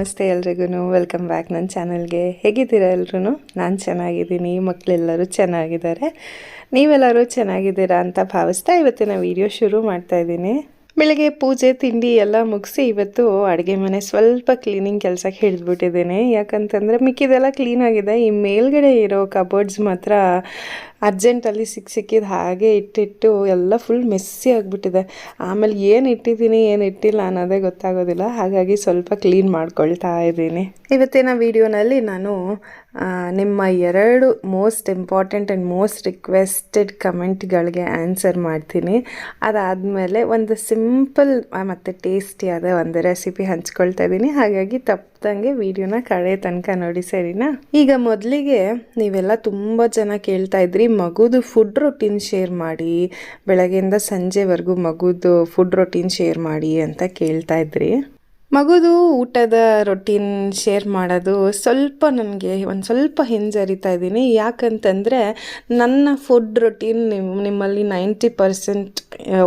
ನಮಸ್ತೆ ಎಲ್ರಿಗೂ welcome back ನನ್ನ ಚಾನಲ್ಗೆ ಹೇಗಿದ್ದೀರಾ ಎಲ್ರೂ ನಾನು ಚೆನ್ನಾಗಿದ್ದೀನಿ ಮಕ್ಕಳೆಲ್ಲರೂ ಚೆನ್ನಾಗಿದ್ದಾರೆ. ನೀವೆಲ್ಲರೂ ಚೆನ್ನಾಗಿದ್ದೀರಾ ಅಂತ ಭಾವಿಸ್ತಾ ಇವತ್ತಿನ ವಿಡಿಯೋ ಶುರು ಮಾಡ್ತಾ ಇದ್ದೀನಿ. ಬೆಳಗ್ಗೆ ಪೂಜೆ, ತಿಂಡಿ ಎಲ್ಲ ಮುಗಿಸಿ ಇವತ್ತು ಅಡುಗೆ ಮನೆ ಸ್ವಲ್ಪ ಕ್ಲೀನಿಂಗ್ ಕೆಲಸಕ್ಕೆ ಹಿಡಿದ್ಬಿಟ್ಟಿದ್ದೀನಿ. ಯಾಕಂತಂದರೆ ಮಿಕ್ಕಿದೆಲ್ಲ ಕ್ಲೀನ್ ಆಗಿದೆ. ಈ ಮೇಲ್ಗಡೆ ಇರೋ ಕಬೋರ್ಡ್ಸ್ ಮಾತ್ರ ಅರ್ಜೆಂಟಲ್ಲಿ ಸಿಕ್ಕ ಸಿಕ್ಕಿದ ಹಾಗೆ ಇಟ್ಟಿಟ್ಟು ಎಲ್ಲ ಫುಲ್ ಮೆಸ್ಸಿ ಆಗಿಬಿಟ್ಟಿದೆ. ಆಮೇಲೆ ಏನು ಇಟ್ಟಿದ್ದೀನಿ, ಏನು ಇಟ್ಟಿಲ್ಲ ಅನ್ನೋದೇ ಗೊತ್ತಾಗೋದಿಲ್ಲ. ಹಾಗಾಗಿ ಸ್ವಲ್ಪ ಕ್ಲೀನ್ ಮಾಡ್ಕೊಳ್ತಾ ಇದ್ದೀನಿ. ಇವತ್ತಿನ ವಿಡಿಯೋನಲ್ಲಿ ನಾನು ನಿಮ್ಮ ಎರಡು most important and most requested ಕಮೆಂಟ್ಗಳಿಗೆ answer ಮಾಡ್ತೀನಿ. ಅದಾದಮೇಲೆ ಒಂದು ಸಿಂಪಲ್ ಮತ್ತು ಟೇಸ್ಟಿಯಾದ ಒಂದು ರೆಸಿಪಿ ಹಂಚ್ಕೊಳ್ತಾ ಇದ್ದೀನಿ ಹಾಗಾಗಿ ತಪ್ಪದಂಗೆ ವಿಡಿಯೋನ ಕಡೆ ತನಕ ನೋಡಿ, ಸರಿನಾ? ಈಗ ಮೊದಲಿಗೆ ನೀವೆಲ್ಲ ತುಂಬ ಜನ ಕೇಳ್ತಾ ಇದ್ರಿ, ಮಗುದು ಫುಡ್ ರೊಟೀನ್ ಶೇರ್ ಮಾಡಿ, ಬೆಳಗ್ಗೆಯಿಂದ ಸಂಜೆವರೆಗೂ ಮಗುದು ಫುಡ್ ರೊಟೀನ್ ಶೇರ್ ಮಾಡಿ ಅಂತ ಕೇಳ್ತಾ ಇದ್ರಿ. ಮಗುದು ಊಟದ ರೊಟೀನ್ ಶೇರ್ ಮಾಡೋದು ಸ್ವಲ್ಪ ನನಗೆ ಒಂದು ಸ್ವಲ್ಪ ಹಿಂಜರಿತಾ ಇದ್ದೀನಿ. ಯಾಕಂತಂದರೆ ನನ್ನ ಫುಡ್ ರೊಟೀನ್ ನಿಮ್ಮ ನಿಮ್ಮಲ್ಲಿ ನೈಂಟಿ ಪರ್ಸೆಂಟ್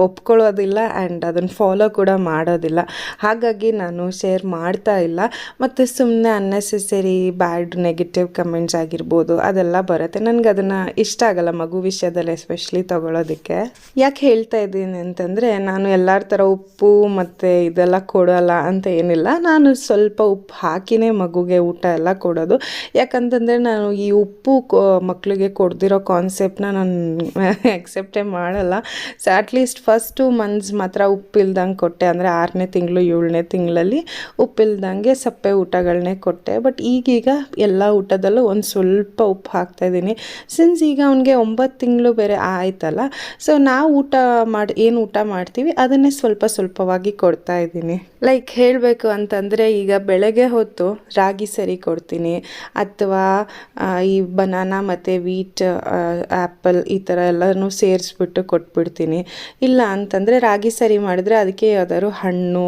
ಒಪ್ಕೊಳ್ಳೋದಿಲ್ಲ ಆ್ಯಂಡ್ ಅದನ್ನು ಫಾಲೋ ಕೂಡ ಮಾಡೋದಿಲ್ಲ. ಹಾಗಾಗಿ ನಾನು ಶೇರ್ ಮಾಡ್ತಾ ಇಲ್ಲ. ಮತ್ತು ಸುಮ್ಮನೆ ಅನ್ನೆಸೆಸರಿ ಬ್ಯಾಡ್ ನೆಗೆಟಿವ್ ಕಮೆಂಟ್ಸ್ ಆಗಿರ್ಬೋದು, ಅದೆಲ್ಲ ಬರುತ್ತೆ. ನನಗೆ ಅದನ್ನು ಇಷ್ಟ ಆಗಲ್ಲ ಮಗು ವಿಷಯದಲ್ಲಿ ಎಸ್ಪೆಷಲಿ ತೊಗೊಳೋದಕ್ಕೆ. ಯಾಕೆ ಹೇಳ್ತಾ ಇದ್ದೀನಿ ಅಂತಂದರೆ ನಾನು ಎಲ್ಲರ ಥರ ಉಪ್ಪು ಮತ್ತು ಇದೆಲ್ಲ ಕೊಡೋಲ್ಲ ಅಂತ ಏನಿಲ್ಲ. ನಾನು ಸ್ವಲ್ಪ ಉಪ್ಪು ಹಾಕಿನೇ ಮಗುಗೆ ಊಟ ಎಲ್ಲ ಕೊಡೋದು. ಯಾಕಂತಂದರೆ ನಾನು ಈ ಉಪ್ಪು ಮಕ್ಕಳಿಗೆ ಕೊಡ್ದಿರೋ ಕಾನ್ಸೆಪ್ಟನ್ನ ನಾನು ಎಕ್ಸೆಪ್ಟೇ ಮಾಡಲ್ಲ. So at least first two months ಮಾತ್ರ ಉಪ್ಪಿಲ್ದಂಗೆ ಕೊಟ್ಟೆ. ಅಂದರೆ ಆರನೇ ತಿಂಗಳು, ಏಳನೇ ತಿಂಗಳಲ್ಲಿ ಉಪ್ಪಿಲ್ದಂಗೆ ಸಪ್ಪೆ ಊಟಗಳನ್ನೇ ಕೊಟ್ಟೆ. ಬಟ್ ಈಗೀಗ ಎಲ್ಲ ಊಟದಲ್ಲೂ ಒಂದು ಸ್ವಲ್ಪ ಉಪ್ಪು ಹಾಕ್ತಾಯಿದ್ದೀನಿ ಸಿನ್ಸ್ ಈಗ ಅವನಿಗೆ ಒಂಬತ್ತು ತಿಂಗಳು ಬೇರೆ ಆಯ್ತಲ್ಲ ಸೊ ನಾವು ಊಟ ಮಾಡಿ, ಏನು ಊಟ ಮಾಡ್ತೀವಿ ಅದನ್ನೇ ಸ್ವಲ್ಪ ಸ್ವಲ್ಪವಾಗಿ ಕೊಡ್ತಾ ಇದ್ದೀನಿ. ಲೈಕ್ ಹೇಳಬೇಕು ಅಂತಂದರೆ ಈಗ ಬೆಳಗ್ಗೆ ಹೊತ್ತು ರಾಗಿ ಸರಿ ಕೊಡ್ತೀನಿ. ಅಥವಾ ಈ ಬನಾನಾ ಮತ್ತು ವೀಟ್ ಆ್ಯಪಲ್ ಈ ಥರ ಎಲ್ಲನೂ ಸೇರಿಸ್ಬಿಟ್ಟು ಕೊಟ್ಬಿಡ್ತೀನಿ. ಇಲ್ಲ ಅಂತಂದರೆ ರಾಗಿ ಸರಿ ಮಾಡಿದ್ರೆ ಅದಕ್ಕೆ ಯಾವ್ದಾದ್ರು ಹಣ್ಣು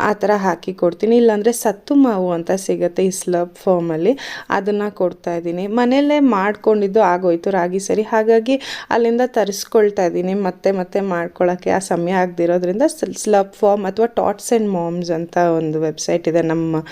ಆ, ಥರ ಹಾಕಿ ಕೊಡ್ತೀನಿ. ಇಲ್ಲಾಂದರೆ ಸತ್ತು ಮಾವು ಅಂತ ಸಿಗುತ್ತೆ ಈ ಸ್ಲಬ್ ಫಾರ್ಮಲ್ಲಿ ಅದನ್ನು ಕೊಡ್ತಾ ಇದ್ದೀನಿ. ಮನೆಯಲ್ಲೇ ಮಾಡ್ಕೊಂಡಿದ್ದು ಆಗೋಯ್ತು ರಾಗಿ ಸರಿ. ಹಾಗಾಗಿ ಅಲ್ಲಿಂದ ತರಿಸ್ಕೊಳ್ತಾ ಇದ್ದೀನಿ. ಮತ್ತೆ ಮತ್ತೆ ಮಾಡ್ಕೊಳ್ಳೋಕ್ಕೆ ಆ ಸಮಯ ಆಗದಿರೋದ್ರಿಂದ ಸ್ಲಬ್ ಫಾರ್ಮ್ ಅಥವಾ ಟಾಟ್ಸ್ ಆ್ಯಂಡ್ ಮಾಮ್ಸ್ ಅಂತ ಒಂದು ವೆಬ್ಸೈಟ್ ಇದೆ. ನಮ್ಮ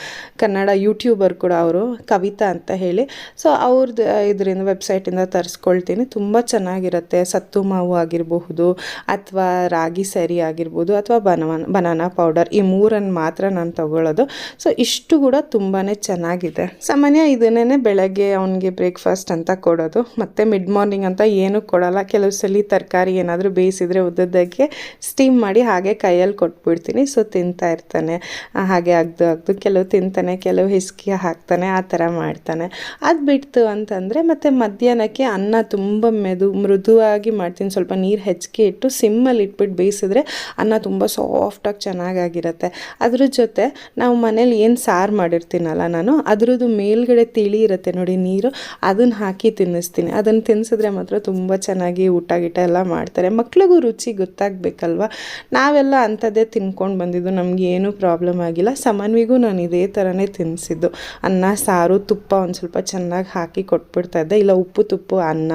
ಕನ್ನಡ ಯೂಟ್ಯೂಬರ್ ಕೂಡ ಅವರು ಕವಿತಾ ಅಂತ ಹೇಳಿ. ಸೊ ಅವ್ರದ್ದು ಇದರಿಂದ ವೆಬ್ಸೈಟಿಂದ ತರಿಸ್ಕೊಳ್ತೀನಿ. ತುಂಬ ಚೆನ್ನಾಗಿರುತ್ತೆ. ಸತ್ತು ಮಾವು ಆಗಿರಬಹುದು ಅಥವಾ ರಾಗಿ ಸರಿ ಆಗಿರ್ಬೋದು ಅಥವಾ ಬನವನ್ ಬನಾನಾ ಪೌಡರ್ ಈ ಮೂರನ್ನು ಮಾತ್ರ ನಾನು ತಗೊಳ್ಳೋದು ಸೊ ಇಷ್ಟು ಕೂಡ ತುಂಬಾ ಚೆನ್ನಾಗಿದೆ. ಸಾಮಾನ್ಯ ಇದನ್ನೇ ಬೆಳಗ್ಗೆ ಅವನಿಗೆ ಬ್ರೇಕ್ಫಾಸ್ಟ್ ಅಂತ ಕೊಡೋದು. ಮತ್ತು ಮಿಡ್ ಮಾರ್ನಿಂಗ್ ಅಂತ ಏನೂ ಕೊಡಲ್ಲ. ಕೆಲವು ಸಲ ತರಕಾರಿ ಏನಾದರೂ ಬೇಯಿಸಿದರೆ ಉದ್ದದ್ದಕ್ಕೆ ಸ್ಟೀಮ್ ಮಾಡಿ ಹಾಗೆ ಕೈಯಲ್ಲಿ ಕೊಟ್ಬಿಡ್ತೀನಿ. ಸೊ ತಿಂತಾ ಇರ್ತಾನೆ. ಹಾಗೆ ಅಗ್ದು ಅಗ್ದು ಕೆಲವು ತಿಂತಾನೆ, ಕೆಲವು ಹಿಸ್ಕಿ ಹಾಕ್ತಾನೆ, ಆ ಥರ ಮಾಡ್ತಾನೆ. ಅದು ಬಿಡ್ತು ಅಂತಂದರೆ ಮತ್ತು ಮಧ್ಯಾಹ್ನಕ್ಕೆ ಅನ್ನ ತುಂಬ ಮೆದು, ಮೃದುವಾಗಿ ಮಾಡ್ತೀನಿ. ಸ್ವಲ್ಪ ನೀರು ಹೆಚ್ಚಿಗೆ ಇಟ್ಟು ಸಿಮ್ಮಲ್ಲಿ ಇಟ್ಬಿಟ್ಟು ಬೇಯಿಸಿದ್ರೆ ಅನ್ನ ತುಂಬ ಸಾಫ್ಟಾಗಿ ಚೆನ್ನಾಗಾಗಿರುತ್ತೆ. ಅದ್ರ ಜೊತೆ ನಾವು ಮನೇಲಿ ಏನು ಸಾರು ಮಾಡಿರ್ತೀನಲ್ಲ ನಾನು, ಅದ್ರದ್ದು ಮೇಲ್ಗಡೆ ತಿಳಿ ಇರುತ್ತೆ ನೋಡಿ ನೀರು ಅದನ್ನು ಹಾಕಿ ತಿನ್ನಿಸ್ತೀನಿ. ಅದನ್ನು ತಿನ್ನಿಸಿದ್ರೆ ಮಾತ್ರ ತುಂಬ ಚೆನ್ನಾಗಿ ಊಟ ಗೀಟ ಎಲ್ಲ ಮಾಡ್ತಾರೆ. ಮಕ್ಳಿಗೂ ರುಚಿ ಗೊತ್ತಾಗಬೇಕಲ್ವ? ನಾವೆಲ್ಲ ಅಂಥದ್ದೇ ತಿನ್ಕೊಂಡು ಬಂದಿದ್ದು ನಮಗೆ ಏನೂ ಪ್ರಾಬ್ಲಮ್ ಆಗಿಲ್ಲ. ಸಮನ್ವಿಗೂ ನಾನು ಇದೇ ಥರನೇ ತಿನ್ನಿಸಿದ್ದು ಅನ್ನ, ಸಾರು, ತುಪ್ಪ ಒಂದು ಸ್ವಲ್ಪ ಚೆನ್ನಾಗಿ ಹಾಕಿ ಕೊಟ್ಬಿಡ್ತಾ ಇದ್ದೆ. ಇಲ್ಲ ಉಪ್ಪು, ತುಪ್ಪು, ಅನ್ನ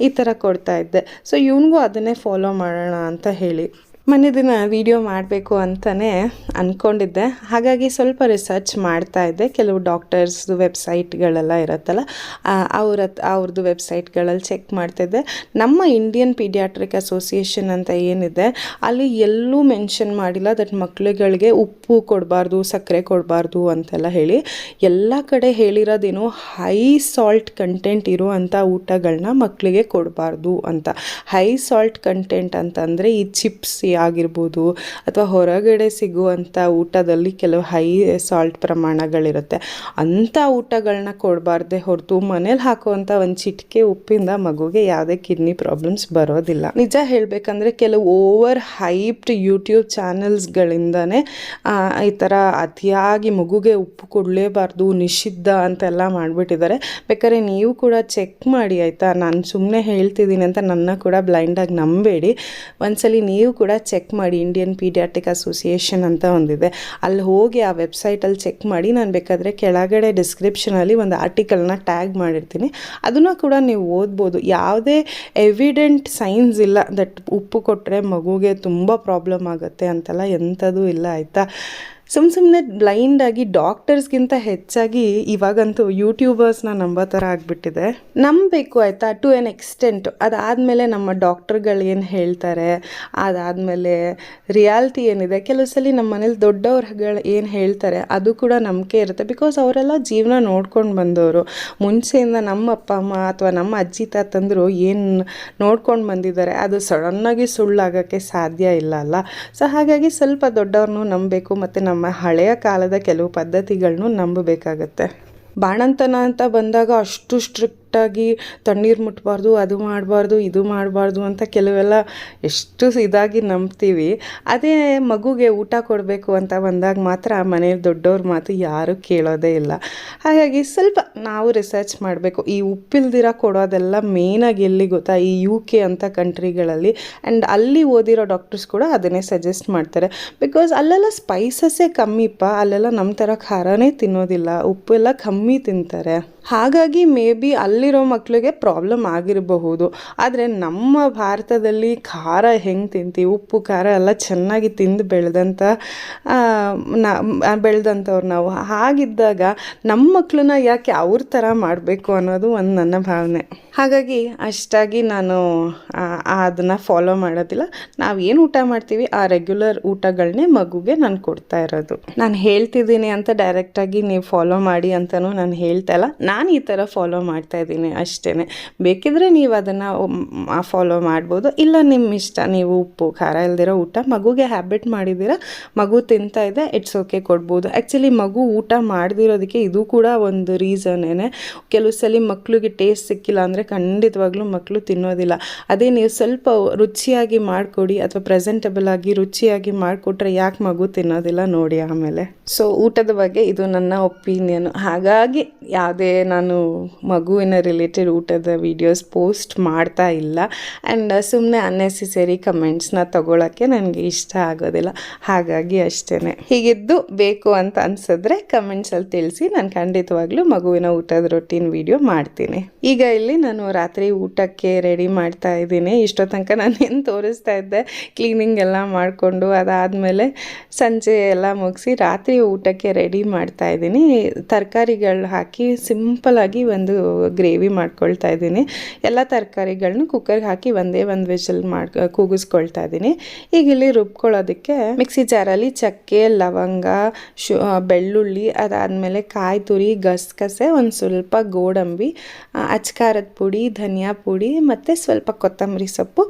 ಈ ಥರ ಕೊಡ್ತಾ ಇದ್ದೆ. ಸೊ ಇವನಿಗೂ ಅದನ್ನೇ ಫಾಲೋ ಮಾಡೋಣ ಅಂತ ಹೇಳಿ. ಮೊನ್ನೆ ದಿನ ವಿಡಿಯೋ ಮಾಡಬೇಕು ಅಂತಲೇ ಅಂದ್ಕೊಂಡಿದ್ದೆ ಹಾಗಾಗಿ ಸ್ವಲ್ಪ ರಿಸರ್ಚ್ ಮಾಡ್ತಾ ಇದ್ದೆ. ಕೆಲವು ಡಾಕ್ಟರ್ಸ್ದು ವೆಬ್ಸೈಟ್ಗಳೆಲ್ಲ ಇರುತ್ತಲ್ಲ ಅವ್ರ ಅವ್ರದ್ದು ವೆಬ್ಸೈಟ್ಗಳಲ್ಲಿ ಚೆಕ್ ಮಾಡ್ತಿದ್ದೆ ನಮ್ಮ ಇಂಡಿಯನ್ ಪೀಡಿಯಾಟ್ರಿಕ್ ಅಸೋಸಿಯೇಷನ್ ಅಂತ ಏನಿದೆ, ಅಲ್ಲಿ ಎಲ್ಲೂ ಮೆನ್ಷನ್ ಮಾಡಿಲ್ಲ. ದಟ್ ಮಕ್ಳುಗಳಿಗೆ ಉಪ್ಪು ಕೊಡಬಾರ್ದು, ಸಕ್ಕರೆ ಕೊಡಬಾರ್ದು ಅಂತೆಲ್ಲ ಹೇಳಿ, ಎಲ್ಲ ಕಡೆ ಹೇಳಿರೋದೇನು ಹೈ ಸಾಲ್ಟ್ ಕಂಟೆಂಟ್ ಇರುವಂಥ ಊಟಗಳನ್ನ ಮಕ್ಕಳಿಗೆ ಕೊಡಬಾರ್ದು ಅಂತ. ಹೈ ಸಾಲ್ಟ್ ಕಂಟೆಂಟ್ ಅಂತಂದರೆ ಈ ಚಿಪ್ಸ್ ಆಗಿರ್ಬೋದು ಅಥವಾ ಹೊರಗಡೆ ಸಿಗುವಂಥ ಊಟದಲ್ಲಿ ಕೆಲವು ಹೈ ಸಾಲ್ಟ್ ಪ್ರಮಾಣಗಳಿರುತ್ತೆ. ಅಂಥ ಊಟಗಳನ್ನ ಕೊಡಬಾರ್ದೆ ಹೊರತು ಮನೇಲಿ ಹಾಕುವಂಥ ಒಂದು ಚಿಟಿಕೆ ಉಪ್ಪಿಂದ ಮಗುಗೆ ಯಾವುದೇ ಕಿಡ್ನಿ ಪ್ರಾಬ್ಲಮ್ಸ್ ಬರೋದಿಲ್ಲ. ನಿಜ ಹೇಳಬೇಕಂದ್ರೆ ಕೆಲವು ಓವರ್ ಹೈಪ್ಡ್ ಯೂಟ್ಯೂಬ್ ಚಾನೆಲ್ಸ್ಗಳಿಂದನೇ ಈ ಥರ ಅತಿಯಾಗಿ ಮಗುಗೆ ಉಪ್ಪು ಕೊಡಲೇಬಾರ್ದು, ನಿಷಿದ್ಧ ಅಂತೆಲ್ಲ ಮಾಡಿಬಿಟ್ಟಿದ್ದಾರೆ. ಬೇಕಾದ್ರೆ ನೀವು ಕೂಡ ಚೆಕ್ ಮಾಡಿ, ಆಯಿತಾ? ನಾನು ಸುಮ್ಮನೆ ಹೇಳ್ತಿದ್ದೀನಿ ಅಂತ ನನ್ನ ಕೂಡ ಬ್ಲೈಂಡಾಗಿ ನಂಬೇಡಿ. ಒಂದ್ಸಲಿ ನೀವು ಕೂಡ ಚೆಕ್ ಮಾಡಿ ಇಂಡಿಯನ್ ಪೀಡಿಯಾಟಿಕ್ ಅಸೋಸಿಯೇಷನ್ ಅಂತ ಒಂದಿದೆ. ಅಲ್ಲಿ ಹೋಗಿ ಆ ವೆಬ್ಸೈಟಲ್ಲಿ ಚೆಕ್ ಮಾಡಿ ನಾನು ಬೇಕಾದರೆ ಕೆಳಗಡೆ ಡಿಸ್ಕ್ರಿಪ್ಷನಲ್ಲಿ ಒಂದು ಆರ್ಟಿಕಲ್ನ ಟ್ಯಾಗ್ ಮಾಡಿರ್ತೀನಿ. ಅದನ್ನು ಕೂಡ ನೀವು ಓದ್ಬೋದು. ಯಾವುದೇ ಎವಿಡೆಂಟ್ ಸೈನ್ಸ್ ಇಲ್ಲ ದಟ್ ಉಪ್ಪು ಕೊಟ್ಟರೆ ಮಗುಗೆ ತುಂಬ ಪ್ರಾಬ್ಲಮ್ ಆಗುತ್ತೆ ಅಂತೆಲ್ಲ ಎಂಥದ್ದು ಇಲ್ಲ, ಆಯಿತಾ? ಸುಮ್ಮ ಸುಮ್ಮನೆ ಬ್ಲೈಂಡಾಗಿ ಡಾಕ್ಟರ್ಸ್ಗಿಂತ ಹೆಚ್ಚಾಗಿ ಇವಾಗಂತೂ ಯೂಟ್ಯೂಬರ್ಸ್ನ ನಂಬೋ ಥರ ಆಗಿಬಿಟ್ಟಿದೆ. ನಂಬಬೇಕು ಆಯಿತಾ? ಟು ಎನ್ ಎಕ್ಸ್ಟೆಂಟ್ ಅದಾದಮೇಲೆ ನಮ್ಮ ಡಾಕ್ಟರ್ಗಳು ಏನು ಹೇಳ್ತಾರೆ? ಅದಾದಮೇಲೆ ರಿಯಾಲಿಟಿ ಏನಿದೆ? ಕೆಲವು ಸಲ ನಮ್ಮ ಮನೇಲಿ ದೊಡ್ಡವ್ರುಗಳು ಏನು ಹೇಳ್ತಾರೆ? ಅದು ಕೂಡ ನಂಬಿಕೆ ಇರುತ್ತೆ. ಬಿಕಾಸ್ ಅವರೆಲ್ಲ ಜೀವನ ನೋಡ್ಕೊಂಡು ಬಂದವರು. ಮುಂಚೆಯಿಂದ ನಮ್ಮ ಅಪ್ಪ, ಅಮ್ಮ ಅಥವಾ ನಮ್ಮ ಅಜ್ಜಿ ತಾತಂದರು ಏನು ನೋಡ್ಕೊಂಡು ಬಂದಿದ್ದಾರೆ? ಅದು ಸಡನ್ನಾಗಿ ಸುಳ್ಳಾಗೋಕ್ಕೆ ಸಾಧ್ಯ ಇಲ್ಲ ಅಲ್ಲ? ಸೊ ಹಾಗಾಗಿ ಸ್ವಲ್ಪ ದೊಡ್ಡವ್ರನ್ನೂ ನಂಬಬೇಕು, ಮತ್ತು ನಮ್ಮ ಹಳೆಯ ಕಾಲದ ಕೆಲವು ಪದ್ಧತಿಗಳನ್ನೂ ನಂಬಬೇಕಾಗತ್ತೆ. ಬಾಣಂತನ ಅಂತ ಬಂದಾಗ ಅಷ್ಟು ಸ್ಟ್ರಿಕ್ಟಾಗಿ ತಣ್ಣೀರು ಮುಟ್ಟಬಾರ್ದು ಅದು ಮಾಡಬಾರ್ದು, ಇದು ಮಾಡಬಾರ್ದು ಅಂತ ಕೆಲವೆಲ್ಲ ಎಷ್ಟು ಇದಾಗಿ ನಂಬ್ತೀವಿ. ಅದೇ ಮಗುಗೆ ಊಟ ಕೊಡಬೇಕು ಅಂತ ಬಂದಾಗ ಮಾತ್ರ ಮನೇಲಿ ದೊಡ್ಡವ್ರ ಮಾತು ಯಾರೂ ಕೇಳೋದೇ ಇಲ್ಲ. ಹಾಗಾಗಿ ಸ್ವಲ್ಪ ನಾವು ರಿಸರ್ಚ್ ಮಾಡಬೇಕು. ಈ ಉಪ್ಪಿಲ್ದಿರ ಕೊಡೋದೆಲ್ಲ ಮೇಯ್ನಾಗಿ ಎಲ್ಲಿ ಗೊತ್ತಾ? ಈ ಯು ಕೆ ಅಂತ ಕಂಟ್ರಿಗಳಲ್ಲಿ ಆ್ಯಂಡ್ ಅಲ್ಲಿ ಓದಿರೋ ಡಾಕ್ಟರ್ಸ್ ಕೂಡ ಅದನ್ನೇ ಸಜೆಸ್ಟ್ ಮಾಡ್ತಾರೆ. ಬಿಕಾಸ್ ಅಲ್ಲೆಲ್ಲ ಸ್ಪೈಸಸ್ಸೇ ಕಮ್ಮಿಪ್ಪ ಅಲ್ಲೆಲ್ಲ ನಮ್ಮ ಥರ ಖಾರನೇ ತಿನ್ನೋದಿಲ್ಲ. ಉಪ್ಪು ಎಲ್ಲ ಕಮ್ಮಿ ತಿಂತಾರೆ. ಹಾಗಾಗಿ ಮೇ ಬಿ ಅಲ್ಲಿರೋ ಮಕ್ಕಳಿಗೆ ಪ್ರಾಬ್ಲಮ್ ಆಗಿರಬಹುದು. ಆದರೆ ನಮ್ಮ ಭಾರತದಲ್ಲಿ ಖಾರ ಹೆಂಗೆ ತಿಂತೀವಿ? ಉಪ್ಪು, ಖಾರ ಎಲ್ಲ ಚೆನ್ನಾಗಿ ತಿಂದು ಬೆಳೆದಂಥ ನಾ ಬೆಳೆದಂಥವ್ರು ನಾವು. ಹಾಗಿದ್ದಾಗ ನಮ್ಮ ಮಕ್ಕಳನ್ನ ಯಾಕೆ ಅವ್ರ ಥರ ಮಾಡಬೇಕು ಅನ್ನೋದು ಒಂದು ನನ್ನ ಭಾವನೆ. ಹಾಗಾಗಿ ಅಷ್ಟಾಗಿ ನಾನು ಅದನ್ನು ಫಾಲೋ ಮಾಡೋದಿಲ್ಲ. ನಾವು ಏನು ಊಟ ಮಾಡ್ತೀವಿ? ಆ ರೆಗ್ಯುಲರ್ ಊಟಗಳನ್ನೇ ಮಗುಗೆ ನಾನು ಕೊಡ್ತಾ ಇರೋದು. ನಾನು ಹೇಳ್ತಿದ್ದೀನಿ ಅಂತ ಡೈರೆಕ್ಟಾಗಿ ನೀವು ಫಾಲೋ ಮಾಡಿ ಅಂತಲೂ ನಾನು ಹೇಳ್ತಾ ಇಲ್ಲ. ನಾನು ಈ ಥರ ಫಾಲೋ ಮಾಡ್ತಾ ಇದ್ದೀನಿ ಅಷ್ಟೇ ಬೇಕಿದ್ರೆ ನೀವು ಅದನ್ನು ಫಾಲೋ ಮಾಡ್ಬೋದು. ಇಲ್ಲ ನಿಮ್ಮ ಇಷ್ಟ, ನೀವು ಉಪ್ಪು, ಖಾರ ಇಲ್ದಿರೋ ಊಟ, ಮಗುಗೆ ಹ್ಯಾಬಿಟ್ ಮಾಡಿದ್ದೀರಾ, ಮಗು ತಿಂತಾ ಇದೆ ಇಟ್ಸ್ ಓಕೆ ಕೊಡ್ಬೋದು. ಆ್ಯಕ್ಚುಲಿ ಮಗು ಊಟ ಮಾಡದಿರೋದಕ್ಕೆ ಇದು ಕೂಡ ಒಂದು ರೀಸನ್ನೇ ಕೆಲವು ಸಲ ಮಕ್ಕಳಿಗೆ ಟೇಸ್ಟ್ ಸಿಕ್ಕಿಲ್ಲ ಅಂದರೆ ಖಂಡಿತವಾಗ್ಲೂ ಮಕ್ಕಳು ತಿನ್ನೋದಿಲ್ಲ. ಅದೇ ನೀವು ಸ್ವಲ್ಪ ರುಚಿಯಾಗಿ ಮಾಡಿಕೊಡಿ ಅಥವಾ ಪ್ರೆಸೆಂಟಬಲ್ ಆಗಿ ರುಚಿಯಾಗಿ ಮಾಡಿಕೊಟ್ರೆ ಯಾಕೆ ಮಗು ತಿನ್ನೋದಿಲ್ಲ ನೋಡಿ ಆಮೇಲೆ. ಸೊ ಊಟದ ಬಗ್ಗೆ ಇದು ನನ್ನ ಒಪಿನಿಯನ್ ಹಾಗಾಗಿ, ಯಾವುದೇ ನಾನು ಮಗುವಿನ ರಿಲೇಟೆಡ್ ಊಟದ ವೀಡಿಯೋಸ್ ಪೋಸ್ಟ್ ಮಾಡ್ತಾ ಇಲ್ಲ. ಆ್ಯಂಡ್ ಸುಮ್ಮನೆ ಅನ್ನೆಸೆಸರಿ ಕಮೆಂಟ್ಸ್ನ ತೊಗೊಳಕ್ಕೆ ನನಗೆ ಇಷ್ಟ ಆಗೋದಿಲ್ಲ. ಹಾಗಾಗಿ ಅಷ್ಟೇ ಹೀಗಿದ್ದು ಬೇಕು ಅಂತ ಅನ್ಸಿದ್ರೆ ಕಮೆಂಟ್ಸಲ್ಲಿ ತಿಳಿಸಿ ನಾನು ಖಂಡಿತವಾಗ್ಲೂ ಮಗುವಿನ ಊಟದ ರೊಟ್ಟಿನ ವಿಡಿಯೋ ಮಾಡ್ತೀನಿ. ಈಗ ಇಲ್ಲಿ ನಾನು ರಾತ್ರಿ ಊಟಕ್ಕೆ ರೆಡಿ ಮಾಡ್ತಾ ಇದ್ದೀನಿ. ಇಷ್ಟೋ ತನಕ ನಾನು ಏನು ತೋರಿಸ್ತಾ ಇದ್ದೆ? ಕ್ಲೀನಿಂಗ್ ಎಲ್ಲ ಮಾಡಿಕೊಂಡು ಅದಾದಮೇಲೆ ಸಂಜೆ ಎಲ್ಲ ಮುಗಿಸಿ ರಾತ್ರಿ ಊಟಕ್ಕೆ ರೆಡಿ ಮಾಡ್ತಾ ಇದ್ದೀನಿ. ತರಕಾರಿಗಳು ಹಾಕಿ ಸಿಂಪಲಾಗಿ ಒಂದು ಗ್ರೇವಿ ಮಾಡ್ಕೊಳ್ತಾ ಇದ್ದೀನಿ. ಎಲ್ಲ ತರಕಾರಿಗಳನ್ನ ಕುಕ್ಕರ್ಗೆ ಹಾಕಿ ಒಂದೇ ಒಂದು ವಿಷಲ್ ಮಾಡಿ ಕೂಗಿಸ್ಕೊಳ್ತಾ ಇದ್ದೀನಿ. ಈಗ ಇಲ್ಲಿ ರುಬ್ಕೊಳ್ಳೋದಕ್ಕೆ ಮಿಕ್ಸಿ ಜಾರಲ್ಲಿ ಚಕ್ಕೆ, ಲವಂಗ, ಶು ಬೆಳ್ಳುಳ್ಳಿ, ಅದಾದಮೇಲೆ ಕಾಯಿ ತುರಿ, ಗಸಗಸೆ, ಒಂದು ಸ್ವಲ್ಪ ಗೋಡಂಬಿ ಅಚ್ಕಾರದ ಪುಡಿ, ಧನಿಯಾ ಪುಡಿ, ಮತ್ತು ಸ್ವಲ್ಪ ಕೊತ್ತಂಬರಿ ಸೊಪ್ಪು,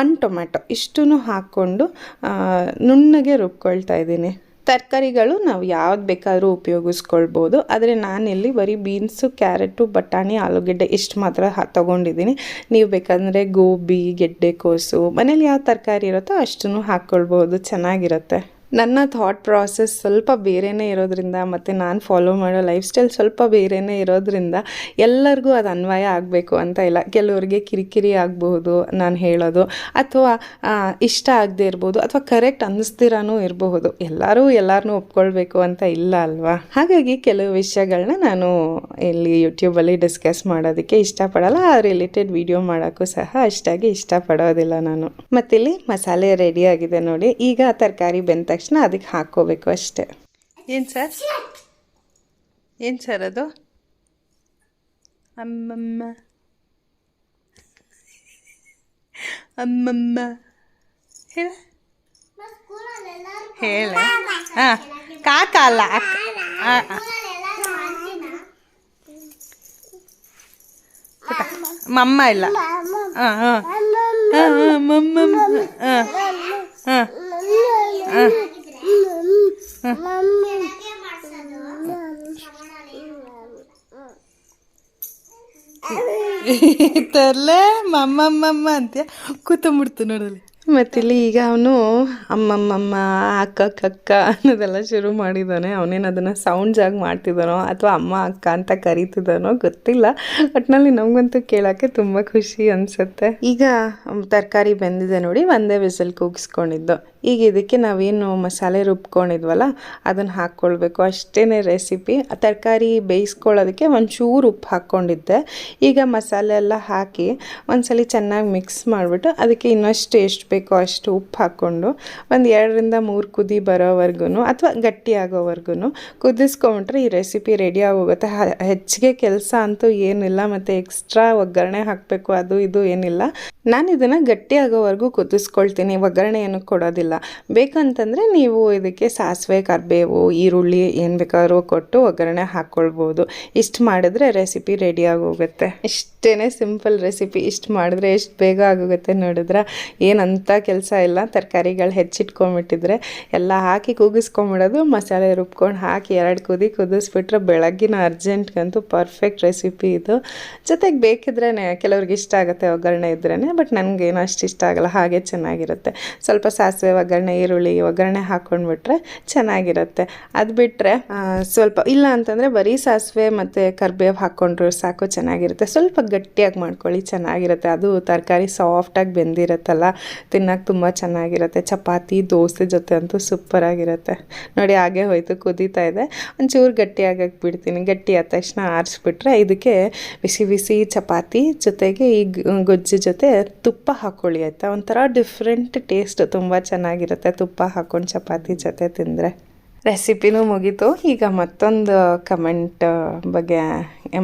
ಒಂದು ಟೊಮ್ಯಾಟೊ ಇಷ್ಟೂ ಹಾಕ್ಕೊಂಡು ನುಣ್ಣಗೆ ರುಬ್ಕೊಳ್ತಾ ಇದ್ದೀನಿ. ತರಕಾರಿಗಳು ನಾವು ಯಾವ್ದು ಬೇಕಾದರೂ ಉಪಯೋಗಿಸ್ಕೊಳ್ಬೋದು. ಆದರೆ ನಾನಿಲ್ಲಿ ಬರೀ ಬೀನ್ಸು, ಕ್ಯಾರೆಟು, ಬಟಾಣಿ, ಆಲೂಗೆಡ್ಡೆ ಇಷ್ಟು ಮಾತ್ರ ತೊಗೊಂಡಿದ್ದೀನಿ. ನೀವು ಬೇಕಂದರೆ ಗೋಬಿ ಗೆಡ್ಡೆಕೋಸು ಮನೇಲಿ ಯಾವ ತರಕಾರಿ ಇರುತ್ತೋ ಅಷ್ಟನ್ನು ಹಾಕ್ಕೊಳ್ಬೋದು. ಚೆನ್ನಾಗಿರುತ್ತೆ. ನನ್ನ ಥಾಟ್ ಪ್ರಾಸೆಸ್ ಸ್ವಲ್ಪ ಬೇರೆಯೇ ಇರೋದ್ರಿಂದ ಮತ್ತು ನಾನು ಫಾಲೋ ಮಾಡೋ ಲೈಫ್ ಸ್ಟೈಲ್ ಸ್ವಲ್ಪ ಬೇರೆಯೇ ಇರೋದ್ರಿಂದ ಎಲ್ಲರಿಗೂ ಅದು ಅನ್ವಯ ಆಗಬೇಕು ಅಂತ ಇಲ್ಲ. ಕೆಲವರಿಗೆ ಕಿರಿಕಿರಿ ಆಗಬಹುದು ನಾನು ಹೇಳೋದು. ಅಥವಾ ಇಷ್ಟ ಆಗದೆ ಇರ್ಬೋದು ಅಥವಾ ಕರೆಕ್ಟ್ ಅನ್ನಿಸ್ದಿರಾನೂ ಇರಬಹುದು. ಎಲ್ಲರೂ ಎಲ್ಲರನ್ನೂ ಒಪ್ಕೊಳ್ಬೇಕು ಅಂತ ಇಲ್ಲ ಅಲ್ವಾ? ಹಾಗಾಗಿ ಕೆಲವು ವಿಷಯಗಳನ್ನ ನಾನು ಇಲ್ಲಿ ಯೂಟ್ಯೂಬಲ್ಲಿ ಡಿಸ್ಕಸ್ ಮಾಡೋದಕ್ಕೆ ಇಷ್ಟಪಡಲ್ಲ. ಆ ರಿಲೇಟೆಡ್ ವಿಡಿಯೋ ಮಾಡೋಕ್ಕೂ ಸಹ ಅಷ್ಟಾಗಿ ಇಷ್ಟಪಡೋದಿಲ್ಲ ನಾನು. ಮತ್ತಿಲ್ಲಿ ಮಸಾಲೆ ರೆಡಿ ಆಗಿದೆ ನೋಡಿ. ಈಗ ತರಕಾರಿ ಬೆಂದ ತಕ್ಷಣ ಅದಕ್ಕೆ ಹಾಕ್ಕೋಬೇಕು ಅಷ್ಟೆ. ಏನು ಸರ್? ಏನು ಸರ್ ಅದು? ಅಮ್ಮಮ್ಮ. ಅಮ್ಮಮ್ಮ. ಹೇಳ. ಹೇಳ. ಹಾಂ, ಕಾಕ ಅಲ್ಲ. ಮಮ್ಮ ಇಲ್ಲ. ಹಾಂ ಹಾಂ ಹಾಂ ಹಾಂ ಮಮ್ಮ ಹಾಂ ಹಾಂ ತರ್ಲೆ ಮಮ್ಮ ಅಂತ ಕೂತ್ಬಿಡ್ತು ನೋಡಲಿ ಮತ್ತಿಲ್ಲಿ ಈಗ ಅವನು ಅಮ್ಮಮ್ಮಮ್ಮ ಅಕ್ಕ ಕಕ್ಕ ಅನ್ನೋದೆಲ್ಲ ಶುರು ಮಾಡಿದ್ದಾನೆ ಅವನೇನು ಅದನ್ನು ಸೌಂಡ್ಸ್ ಆಗಿ ಮಾಡ್ತಿದ್ದಾನೋ ಅಥವಾ ಅಮ್ಮ, ಅಕ್ಕ ಅಂತ ಕರಿತಿದ್ದಾನೋ ಗೊತ್ತಿಲ್ಲ. ಒಟ್ಟಿನಲ್ಲಿ ನಮಗಂತೂ ಕೇಳೋಕ್ಕೆ ತುಂಬ ಖುಷಿ ಅನಿಸುತ್ತೆ. ಈಗ ತರಕಾರಿ ಬೆಂದಿದೆ ನೋಡಿ, ಒಂದೇ ವಿಸಲ್ ಕೂಗಿಸ್ಕೊಂಡಿದ್ದು. ಈಗ ಇದಕ್ಕೆ ನಾವೇನು ಮಸಾಲೆ ರುಬ್ಕೊಂಡಿದ್ವಲ್ಲ, ಅದನ್ನು ಹಾಕ್ಕೊಳ್ಬೇಕು. ಅಷ್ಟೇ ರೆಸಿಪಿ ತರಕಾರಿ ಬೇಯಿಸ್ಕೊಳ್ಳೋದಕ್ಕೆ ಒಂಚೂರು ಉಪ್ಪು ಹಾಕ್ಕೊಂಡಿದ್ದೆ. ಈಗ ಮಸಾಲೆ ಎಲ್ಲ ಹಾಕಿ ಒಂದ್ಸಲಿ ಚೆನ್ನಾಗಿ ಮಿಕ್ಸ್ ಮಾಡಿಬಿಟ್ಟು ಅದಕ್ಕೆ ಇನ್ನಷ್ಟು ಎಷ್ಟು ಅಷ್ಟು ಉಪ್ಪು ಹಾಕ್ಕೊಂಡು ಒಂದು ಎರಡರಿಂದ ಮೂರು ಕುದಿ ಬರೋವರೆಗೂ ಅಥವಾ ಗಟ್ಟಿ ಆಗೋವರೆಗೂ ಕುದಿಸ್ಕೊಂಬಿಟ್ರೆ ಈ ರೆಸಿಪಿ ರೆಡಿ ಆಗೋಗುತ್ತೆ. ಹೆಚ್ಚಿಗೆ ಕೆಲಸ ಅಂತೂ ಏನಿಲ್ಲ ಮತ್ತು ಎಕ್ಸ್ಟ್ರಾ ಒಗ್ಗರಣೆ ಹಾಕಬೇಕು ಅದು ಇದು ಏನಿಲ್ಲ. ನಾನು ಇದನ್ನು ಗಟ್ಟಿ ಆಗೋವರೆಗೂ ಕುದಿಸ್ಕೊಳ್ತೀನಿ ಒಗ್ಗರಣೆ ಏನೂ ಕೊಡೋದಿಲ್ಲ. ಬೇಕಂತಂದರೆ ನೀವು ಇದಕ್ಕೆ ಸಾಸಿವೆ, ಕರಿಬೇವು, ಈರುಳ್ಳಿ ಏನು ಬೇಕಾದ್ರೂ ಕೊಟ್ಟು ಒಗ್ಗರಣೆ ಹಾಕ್ಕೊಳ್ಬೋದು. ಇಷ್ಟು ಮಾಡಿದ್ರೆ ರೆಸಿಪಿ ರೆಡಿ ಆಗೋಗುತ್ತೆ. ಇಷ್ಟೇ ಸಿಂಪಲ್ ರೆಸಿಪಿ, ಇಷ್ಟು ಮಾಡಿದ್ರೆ ಎಷ್ಟು ಬೇಗ ಆಗೋಗುತ್ತೆ ನೋಡಿದ್ರೆ? ಏನಂತ ಕೆಲಸ ಇಲ್ಲ, ತರಕಾರಿಗಳು ಹೆಚ್ಚಿಟ್ಕೊಂಬಿಟ್ಟಿದ್ರೆ ಎಲ್ಲ ಹಾಕಿ ಕೂಗಿಸ್ಕೊಂಬಿಡೋದು, ಮಸಾಲೆ ರುಬ್ಕೊಂಡು ಹಾಕಿ ಎರಡು ಕುದಿ ಕುದಿಸ್ಬಿಟ್ರೆ ಬೆಳಗ್ಗಿನ ಅರ್ಜೆಂಟ್ಗಂತೂ ಪರ್ಫೆಕ್ಟ್ ರೆಸಿಪಿ ಇದು. ಜೊತೆಗೆ ಬೇಕಿದ್ರೇ ಕೆಲವ್ರಿಗೆ ಇಷ್ಟ ಆಗುತ್ತೆ ಒಗ್ಗರಣೆ ಇದ್ರೇ ಬಟ್ ನನಗೇನು ಅಷ್ಟು ಇಷ್ಟ ಆಗಲ್ಲ, ಹಾಗೆ ಚೆನ್ನಾಗಿರುತ್ತೆ. ಸ್ವಲ್ಪ ಸಾಸಿವೆ, ಒಗ್ಗರಣೆ, ಈರುಳ್ಳಿ, ಒಗ್ಗರಣೆ ಹಾಕ್ಕೊಂಡ್ಬಿಟ್ರೆ ಚೆನ್ನಾಗಿರುತ್ತೆ. ಅದು ಬಿಟ್ಟರೆ ಸ್ವಲ್ಪ ಇಲ್ಲ ಅಂತಂದರೆ ಬರೀ ಸಾಸಿವೆ ಮತ್ತು ಕರ್ಬೇವು ಹಾಕ್ಕೊಂಡ್ರು ಸಾಕು ಚೆನ್ನಾಗಿರುತ್ತೆ. ಸ್ವಲ್ಪ ಗಟ್ಟಿಯಾಗಿ ಮಾಡ್ಕೊಳ್ಳಿ, ಚೆನ್ನಾಗಿರುತ್ತೆ. ಅದು ತರಕಾರಿ ಸಾಫ್ಟಾಗಿ ಬೆಂದಿರುತ್ತಲ್ಲ, ತಿನ್ನೋಕೆ ತುಂಬ ಚೆನ್ನಾಗಿರುತ್ತೆ. ಚಪಾತಿ, ದೋಸೆ ಜೊತೆ ಅಂತೂ ಸೂಪರಾಗಿರುತ್ತೆ. ನೋಡಿ, ಹಾಗೆ ಹೋಯಿತು, ಕುದೀತಾ ಇದೆ. ಒಂಚೂರು ಗಟ್ಟಿಯಾಗಕ್ಕೆ ಬಿಡ್ತೀನಿ. ಗಟ್ಟಿ ಆದ ತಕ್ಷಣ ಆರಿಸ್ಬಿಟ್ರೆ ಇದಕ್ಕೆ ಬಿಸಿ ಬಿಸಿ ಚಪಾತಿ ಜೊತೆಗೆ ಈ ಗೊಜ್ಜು ಜೊತೆ ತುಪ್ಪ ಹಾಕ್ಕೊಳ್ಳಿ ಆಯಿತಾ? ಒಂಥರ ಡಿಫ್ರೆಂಟ್ ಟೇಸ್ಟ್ ತುಂಬ ಚೆನ್ನಾಗಿರುತ್ತೆ ತುಪ್ಪ ಹಾಕ್ಕೊಂಡು ಚಪಾತಿ ಜೊತೆ ತಿಂದರೆ. ರೆಸಿಪಿನೂ ಮುಗೀತು. ಈಗ ಮತ್ತೊಂದು ಕಮೆಂಟ್ ಬಗ್ಗೆ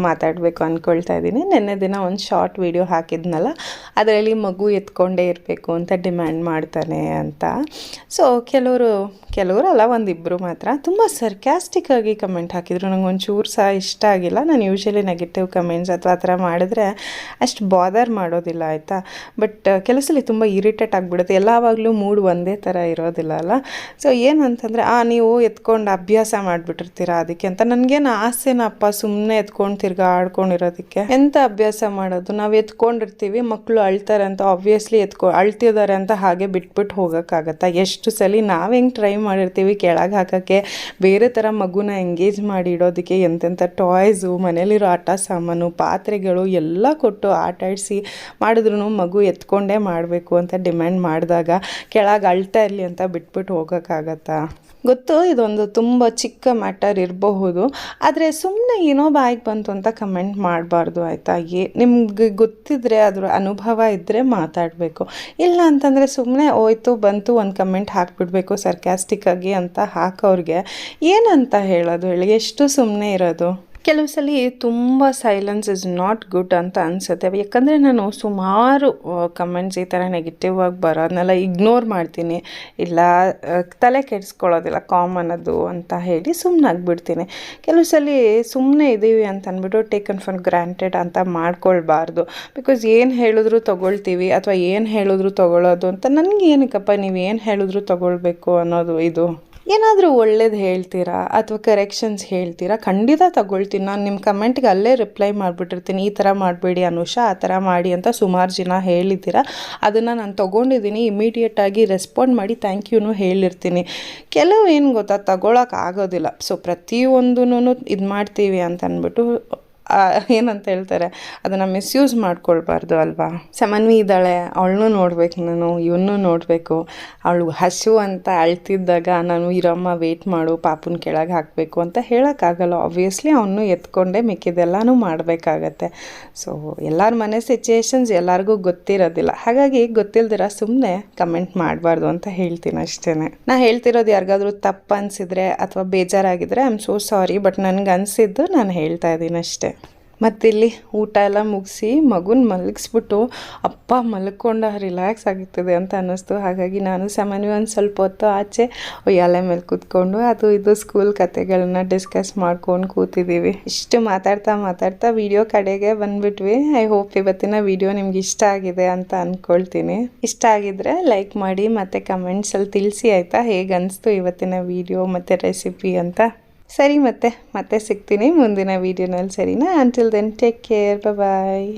ಮಾತಾಡಬೇಕು ಅಂದ್ಕೊಳ್ತಾ ಇದ್ದೀನಿ. ನಿನ್ನೆ ದಿನ ಒಂದು ಶಾರ್ಟ್ ವಿಡಿಯೋ ಹಾಕಿದ್ನಲ್ಲ, ಅದರಲ್ಲಿ ಮಗು ಎತ್ಕೊಂಡೇ ಇರಬೇಕು ಅಂತ ಡಿಮ್ಯಾಂಡ್ ಮಾಡ್ತಾನೆ ಅಂತ. ಸೊ ಕೆಲವರು ಕೆಲವರು ಅಲ್ಲ ಒಂದಿಬ್ಬರು ಮಾತ್ರ ತುಂಬ ಸರ್ಕ್ಯಾಸ್ಟಿಕ್ಕಾಗಿ ಕಮೆಂಟ್ ಹಾಕಿದ್ರು. ನಂಗೆ ಒಂಚೂರು ಸಹ ಇಷ್ಟ ಆಗಿಲ್ಲ. ನಾನು ಯೂಶ್ವಲಿ ನೆಗೆಟಿವ್ ಕಮೆಂಟ್ಸ್ ಅಥವಾ ಆ ಥರ ಮಾಡಿದ್ರೆ ಅಷ್ಟು ಬಾದರ್ ಮಾಡೋದಿಲ್ಲ, ಆಯಿತಾ? ಬಟ್ ಕೆಲಸಲ್ಲಿ ಸಲ ತುಂಬ ಇರಿಟೇಟ್ ಆಗಿಬಿಡುತ್ತೆ. ಎಲ್ಲವಾಗಲೂ ಮೂಡ್ ಒಂದೇ ಥರ ಇರೋದಿಲ್ಲ ಅಲ್ಲ? ಸೊ ಏನಂತಂದರೆ ಆ, ನೀವು ಎತ್ಕೊಂಡು ಅಭ್ಯಾಸ ಮಾಡಿಬಿಟ್ಟಿರ್ತೀರ ಅದಕ್ಕೆ ಅಂತ. ನನಗೇನು ಆಸೆನಪ್ಪ ಸುಮ್ಮನೆ ಎತ್ಕೊಂಡು ತಿರ್ಗಾಡ್ಕೊಂಡಿರೋದಕ್ಕೆ ಎಂತ ಅಭ್ಯಾಸ ಮಾಡೋದು? ನಾವು ಎತ್ಕೊಂಡಿರ್ತೀವಿ ಮಕ್ಕಳು ಅಳ್ತಾರೆ ಅಂತ ಆಬ್ವಿಯಸ್ಲಿ ಎತ್ಕೊ, ಅಳ್ತಿದ್ದಾರೆ ಅಂತ ಹಾಗೆ ಬಿಟ್ಬಿಟ್ಟು ಹೋಗೋಕ್ಕಾಗತ್ತಾ? ಎಷ್ಟು ಸಲ ನಾವು ಹೆಂಗೆ ಟ್ರೈ ಮಾಡಿರ್ತೀವಿ ಕೆಳಗೆ ಹಾಕೋಕ್ಕೆ? ಬೇರೆ ಥರ ಮಗುನ ಎಂಗೇಜ್ ಮಾಡಿ ಇಡೋದಕ್ಕೆ ಎಂತೆಂಥ ಟಾಯ್ಸು ಮನೇಲಿರೋ ಆಟ ಸಾಮಾನು, ಪಾತ್ರೆಗಳು ಎಲ್ಲ ಕೊಟ್ಟು ಆಟ ಆಡಿಸಿ ಮಾಡಿದ್ರು ಮಗು ಎತ್ಕೊಂಡೇ ಮಾಡಬೇಕು ಅಂತ ಡಿಮ್ಯಾಂಡ್ ಮಾಡಿದಾಗ ಕೆಳಗೆ ಅಳ್ತಾ ಇರಲಿ ಅಂತ ಬಿಟ್ಬಿಟ್ಟು ಹೋಗೋಕ್ಕಾಗತ್ತಾ? ಗೊತ್ತು? ಇದೊಂದು ತುಂಬ ಚಿಕ್ಕ ಮ್ಯಾಟರ್ ಇರಬಹುದು. ಆದರೆ ಸುಮ್ಮನೆ ಏನೋ ಬಾಯಿಗೆ ಬಂತು ಅಂತ ಕಮೆಂಟ್ ಮಾಡಬಾರ್ದು, ಆಯಿತಾ? ಏ, ನಿಮ್ಗೆ ಗೊತ್ತಿದ್ರೆ, ಅದ್ರ ಅನುಭವ ಇದ್ದರೆ ಮಾತಾಡಬೇಕು. ಇಲ್ಲ ಅಂತಂದರೆ ಸುಮ್ಮನೆ ಹೋಯ್ತು, ಬಂತು, ಒಂದು ಕಮೆಂಟ್ ಹಾಕಿಬಿಡ್ಬೇಕು ಸರ್ಕ್ಯಾಸ್ಟಿಕ್ಕಾಗಿ ಅಂತ ಹಾಕೋರಿಗೆ ಏನಂತ ಹೇಳೋದು ಹೇಳಿ? ಎಷ್ಟು ಸುಮ್ಮನೆ ಇರೋದು? ಕೆಲವು ಸಲ ತುಂಬ ಸೈಲೆನ್ಸ್ ಇಸ್ ನಾಟ್ ಗುಡ್ ಅಂತ ಅನಿಸುತ್ತೆ. ಯಾಕಂದರೆ ನಾನು ಸುಮಾರು ಕಮೆಂಟ್ಸ್ ಈ ಥರ ನೆಗೆಟಿವ್ ಆಗಿ ಬರೋದನ್ನೆಲ್ಲ ಇಗ್ನೋರ್ ಮಾಡ್ತೀನಿ. ಇಲ್ಲ ತಲೆ ಕೆಡಿಸ್ಕೊಳ್ಳೋದಿಲ್ಲ ಕಾಮನ್ ಅದು ಅಂತ ಹೇಳಿ ಸುಮ್ಮನೆ ಆಗಿಬಿಡ್ತೀನಿ. ಕೆಲವು ಸಲ ಸುಮ್ಮನೆ ಇದ್ದೀವಿ ಅಂತ ಅಂದ್ಬಿಟ್ಟು ಟೇಕನ್ ಫಾರ್ ಗ್ರಾಂಟೆಡ್ ಅಂತ ಮಾಡ್ಕೊಳ್ಬಾರ್ದು. ಬಿಕಾಸ್ ಏನು ಹೇಳಿದ್ರು ತೊಗೊಳ್ತೀವಿ ಅಥವಾ ಏನು ಹೇಳಿದ್ರು ತೊಗೊಳ್ಳೋದು ಅಂತ ನನಗೆ ಏನಕ್ಕಪ್ಪ ನೀವು ಏನು ಹೇಳಿದ್ರು ತೊಗೊಳ್ಬೇಕು ಅನ್ನೋದು ಇದು. ಏನಾದರೂ ಒಳ್ಳೇದು ಹೇಳ್ತೀರಾ ಅಥವಾ ಕರೆಕ್ಷನ್ಸ್ ಹೇಳ್ತೀರಾ? ಖಂಡಿತ ತಗೊಳ್ತೀನಿ. ನಾನು ನಿಮ್ಮ ಕಮೆಂಟ್ಗೆ ಅಲ್ಲೇ ರಿಪ್ಲೈ ಮಾಡಿಬಿಟ್ಟಿರ್ತೀನಿ. ಈ ಥರ ಮಾಡಬೇಡಿ ಅನುಷಾ, ಆ ಥರ ಮಾಡಿ ಅಂತ ಸುಮಾರು ಜನ ಹೇಳಿದ್ದೀರಾ. ಅದನ್ನು ನಾನು ತೊಗೊಂಡಿದ್ದೀನಿ. ಇಮಿಡಿಯೇಟಾಗಿ ರೆಸ್ಪಾಂಡ್ ಮಾಡಿ ಥ್ಯಾಂಕ್ ಯೂನು ಹೇಳಿರ್ತೀನಿ. ಕೆಲವು ಏನು ಗೊತ್ತಾ? ತಗೊಳಕ್ಕೆ ಆಗೋದಿಲ್ಲ. ಸೊ ಪ್ರತಿಯೊಂದೂ ಇದು ಮಾಡ್ತೀವಿ ಅಂತ ಅಂದ್ಬಿಟ್ಟು ಏನಂತ ಹೇಳ್ತಾರೆ, ಅದನ್ನು ಮಿಸ್ಯೂಸ್ ಮಾಡ್ಕೊಳ್ಬಾರ್ದು ಅಲ್ವಾ? ಸಮನ್ವಿ ಇದ್ದಾಳೆ, ಅವಳನ್ನೂ ನೋಡಬೇಕು ನಾನು, ಇವನ್ನೂ ನೋಡಬೇಕು. ಅವಳು ಹಸು ಅಂತ ಅಳ್ತಿದ್ದಾಗ ನಾನು, ಇರಮ್ಮ ವೇಟ್ ಮಾಡು, ಪಾಪುನ ಕೆಳಗೆ ಹಾಕಬೇಕು ಅಂತ ಹೇಳೋಕ್ಕಾಗಲ್ಲ. ಆಬ್ವಿಯಸ್ಲಿ ಅವನು ಎತ್ಕೊಂಡೇ, ಮಿಕ್ಕಿದೆಲ್ಲನೂ ಮಾಡಬೇಕಾಗತ್ತೆ. ಸೊ ಎಲ್ಲರ ಮನೆ ಸಿಚುಯೇಷನ್ಸ್ ಎಲ್ಲರಿಗೂ ಗೊತ್ತಿರೋದಿಲ್ಲ. ಹಾಗಾಗಿ ಗೊತ್ತಿಲ್ದಿರ ಸುಮ್ಮನೆ ಕಮೆಂಟ್ ಮಾಡಬಾರ್ದು ಅಂತ ಹೇಳ್ತೀನಿ ಅಷ್ಟೇ ನಾ ಹೇಳ್ತಿರೋದು ಯಾರಿಗಾದ್ರೂ ತಪ್ಪು ಅನಿಸಿದ್ರೆ ಅಥವಾ ಬೇಜಾರಾಗಿದ್ದರೆ I am so sorry but ನನಗೆ ಅನಿಸಿದ್ದು ನಾನು ಹೇಳ್ತಾ ಇದ್ದೀನಿ ಅಷ್ಟೇ. ಮತ್ತಿಲ್ಲಿ ಊಟ ಎಲ್ಲ ಮುಗಿಸಿ ಮಗುನ ಮಲಗಿಸ್ಬಿಟ್ಟು ಅಪ್ಪ ಮಲ್ಕೊಂಡ ರಿಲ್ಯಾಕ್ಸ್ ಆಗಿರ್ತದೆ ಅಂತ ಅನ್ನಿಸ್ತು. ಹಾಗಾಗಿ ನಾನು ಸಾಮಾನ್ಯ ಒಂದು ಸ್ವಲ್ಪ ಹೊತ್ತು ಆಚೆ ಒಯ್ಯಾಲೆ ಮೇಲೆ ಕೂತ್ಕೊಂಡು ಅದು ಇದು ಸ್ಕೂಲ್ ಕತೆಗಳನ್ನ ಡಿಸ್ಕಸ್ ಮಾಡ್ಕೊಂಡು ಕೂತಿದ್ದೀವಿ ಇಷ್ಟು ಮಾತಾಡ್ತಾ ಮಾತಾಡ್ತಾ ವಿಡಿಯೋ ಕಡೆಗೆ ಬಂದ್ಬಿಟ್ವಿ. ಐ ಹೋಪ್ ಇವತ್ತಿನ ವಿಡಿಯೋ ನಿಮ್ಗೆ ಇಷ್ಟ ಆಗಿದೆ ಅಂತ ಅಂದ್ಕೊಳ್ತೀನಿ ಇಷ್ಟ ಆಗಿದ್ರೆ ಲೈಕ್ ಮಾಡಿ ಮತ್ತು ಕಮೆಂಟ್ಸಲ್ಲಿ ತಿಳಿಸಿ ಆಯಿತಾ? ಹೇಗೆ ಅನಿಸ್ತು ಇವತ್ತಿನ ವಿಡಿಯೋ ಮತ್ತು ರೆಸಿಪಿ ಅಂತ? ಸರಿ ಮತ್ತೆ ಮತ್ತೆ ಸಿಗ್ತೀನಿ ಮುಂದಿನ ವೀಡಿಯೋನಲ್ಲಿ ಸರಿನಾ? Until then take care bye